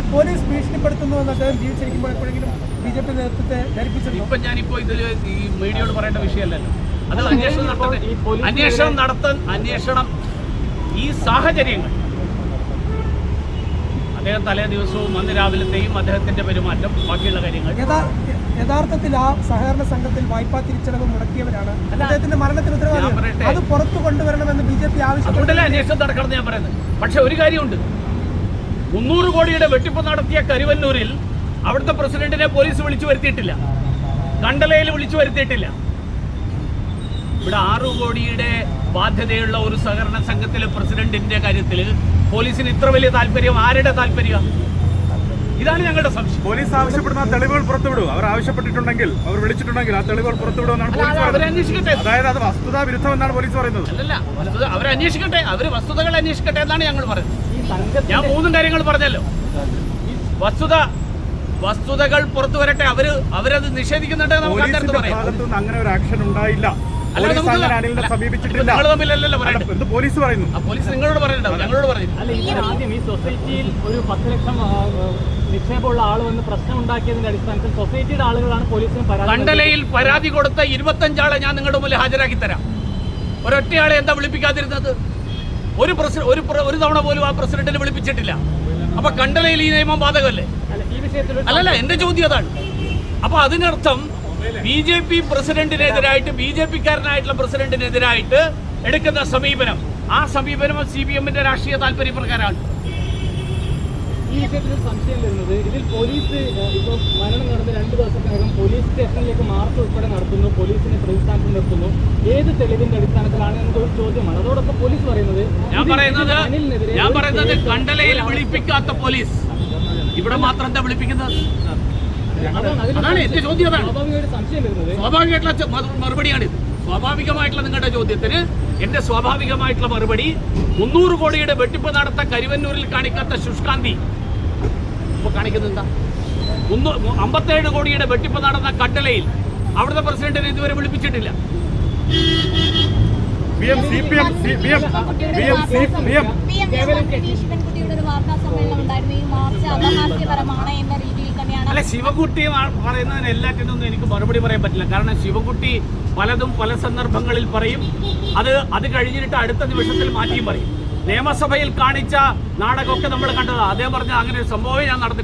Police ഭീഷണിപ്പെടുത്തുന്നു എന്ന് അദ്ദേഹം ജീവിച്ചിരിക്കുമ്പോൾ എപ്പോഴെങ്കിലും ബി ജെ പി നേതൃത്വത്തെ ധരിപ്പിച്ചിരുന്നു ഇപ്പൊ ഞാനിപ്പോ ഇതിൽ ഈ മീഡിയയോട് പറയേണ്ട വിഷയമല്ലല്ലോ. അത് അന്വേഷണം നടത്തട്ടെ. അന്വേഷണം നടത്താൻ അന്വേഷണം ഈ സാഹചര്യങ്ങൾ. അദ്ദേഹം തലേ ദിവസവും അന്ന് രാവിലത്തെയും അദ്ദേഹത്തിന്റെ പെരുമാറ്റം ബാക്കിയുള്ള കാര്യങ്ങൾ. യഥാ- യഥാർത്ഥത്തിൽ ആ സഹകരണ സംഘത്തിൽ വായ്പാ തിരിച്ചടവ് മുടക്കിയവരാണ്. അദ്ദേഹത്തിന്റെ മരണത്തിന് ഞാൻ അത് പുറത്തു കൊണ്ടുവരണമെന്ന് ബി ജെ പി ആവശ്യം അന്വേഷണം നടക്കണം ഞാൻ പറയുന്നത്. പക്ഷെ ഒരു കാര്യമുണ്ട്. മുന്നൂറ് കോടിയുടെ വെട്ടിപ്പ് നടത്തിയ കരുവന്നൂരിൽ അവിടുത്തെ പ്രസിഡന്റിനെ പോലീസ് വിളിച്ചു വരുത്തിയിട്ടില്ല. കണ്ടലയിൽ വിളിച്ചു വരുത്തിയിട്ടില്ല. ഇവിടെ ആറു കോടിയുടെ ബാധ്യതയുള്ള ഒരു സഹകരണ സംഘത്തിലെ പ്രസിഡന്റിന്റെ കാര്യത്തിൽ പോലീസിന് ഇത്ര വലിയ താല്പര്യം? ആരുടെ താല്പര്യം? ഇതാണ് ഞങ്ങളുടെ സംശയം. പോലീസ് ആവശ്യപ്പെടുന്ന തെളിവുകൾ പുറത്തുവിടും. അവർ ആവശ്യപ്പെട്ടിട്ടുണ്ടെങ്കിൽ അവർ വിളിച്ചിട്ടുണ്ടെങ്കിൽ ആ തെളിവുകൾ പുറത്തുവിടുമെന്നാണ് പോലീസ് പറയുന്നത്. അതായത് അത് വസ്തുതാ വിരുദ്ധമെന്നാണ് പോലീസ് പറയുന്നത്. അല്ലല്ല അവർ അന്വേഷിക്കട്ടെ. അവർ വസ്തുതകൾ അന്വേഷിക്കട്ടെ എന്നാണ് ഞങ്ങൾ പറയുന്നത്. ഞാൻ മൂന്നും കാര്യങ്ങൾ പറഞ്ഞല്ലോ. വസ്തുത വസ്തുതകൾ പുറത്തു വരട്ടെ അവർ അവരത് നിഷേധിക്കുന്നുണ്ട് നമുക്ക് അങ്ങനെ ഒരു ആക്ഷൻ ഉണ്ടായില്ല. സമീപിച്ചിട്ടില്ല. പോലീസ് പറയുന്നു? ആ പോലീസ് നിങ്ങളോട് പറയുന്നുണ്ടാവും ഞങ്ങളോട് പറയുന്നു ആദ്യം ഈ സൊസൈറ്റിയിൽ ഒരു പത്ത് ലക്ഷം നിക്ഷേപമുള്ള ആൾ വന്ന് പ്രശ്നം ഉണ്ടാക്കിയതിന്റെ അടിസ്ഥാനത്തിൽ സൊസൈറ്റിയുടെ ആളുകളാണ് പോലീസിന് പരാതി കണ്ടലയിൽ പരാതി കൊടുത്ത ഇരുപത്തഞ്ചാളെ ഞാൻ നിങ്ങളുടെ മുന്നിൽ ഹാജരാക്കി തരാം. ഒരൊറ്റയാളെ എന്താ വിളിപ്പിക്കാതിരുന്നത്? ഒരു പ്രസിഡന്റ് ഒരു ഒരു തവണ പോലും ആ പ്രസിഡന്റിനെ വിളിപ്പിച്ചിട്ടില്ല. അപ്പൊ കണ്ടലയിൽ ഈ നിയമം ബാധകമല്ലേ? അല്ല ഈ വിഷയത്തിൽ അല്ലല്ല എന്റെ ചോദ്യം അതാണ്. അപ്പൊ അതിനർത്ഥം ബി ജെ പി പ്രസിഡന്റിനെതിരായിട്ട് ബി ജെ പിക്കാരനായിട്ടുള്ള പ്രസിഡന്റിനെതിരായിട്ട് എടുക്കുന്ന സമീപനം. ആ സമീപനം സി പി എമ്മിന്റെ രാഷ്ട്രീയ താല്പര്യപ്രകാരമാണ് ഈ വിഷയത്തിൽ സംശയം വരുന്നത് ഇതിൽ പോലീസ് ഇപ്പോൾ മരണം നടന്ന രണ്ട് ദിവസത്തിനകം പോലീസ് സ്റ്റേഷനിലേക്ക് മാർച്ച് ഉൾപ്പെടെ നടത്തുന്നു പോലീസിനെ പ്രതിസ്ഥാനത്ത് നിർത്തുന്നു. ഏത് തെളിവിന്റെ അടിസ്ഥാനത്തിലാണ് എന്നൊരു ചോദ്യമാണ്. അതോടൊപ്പം പോലീസ് പറയുന്നത് ഞാൻ പറയുന്നത് ഞാൻ പറയുന്നത് കണ്ടലയിൽ വിളിപ്പിക്കാത്ത പോലീസ്. ഇവിടെ മാത്രം എന്താ വിളിപ്പിക്കുന്നത്? അതാണ് എന്റെ ചോദ്യം അതാണ്. സ്വാഭാവികമായിട്ടുള്ള മറുപടിയാണിത് സ്വാഭാവികമായിട്ടുള്ള നിങ്ങളുടെ ചോദ്യത്തിന് എന്റെ സ്വാഭാവികമായിട്ടുള്ള മറുപടി മുന്നൂറ് കോടിയുടെ വെട്ടിപ്പ് നടത്ത കരുവന്നൂരിൽ കാണിക്കാത്ത ശുഷ്കാന്തി. ഇപ്പൊ കാണിക്കുന്നത് എന്താ? അമ്പത്തേഴ് കോടിയുടെ വെട്ടിപ്പ് നടന്ന കട്ടലയിൽ അവിടുത്തെ പ്രസിഡന്റിനെ ഇതുവരെ വിളിപ്പിച്ചിട്ടില്ല. ഒരു വാർത്താ സമ്മേളനം ഉണ്ടായിരുന്നു. ഈ മാർച്ച് അപഹാസ്യപരമാണ് എന്ന രീതിയിൽ തന്നെയാണ് അല്ല ശിവകുട്ടി പറയുന്നതിന് എല്ലാറ്റിനൊന്നും എനിക്ക് മറുപടി പറയാൻ പറ്റില്ല. കാരണം ശിവകുട്ടി പലതും പല സന്ദർഭങ്ങളിൽ പറയും. അത് അത് കഴിഞ്ഞിട്ട് അടുത്ത നിമിഷത്തിൽ മാറ്റിയും പറയും. നിയമസഭയിൽ കാണിച്ച നാടകമൊക്കെ നമ്മൾ കണ്ടത്. അദ്ദേഹം പറഞ്ഞ അങ്ങനെ ഒരു സംഭവമേ ഞാൻ നടന്നിട്ടില്ല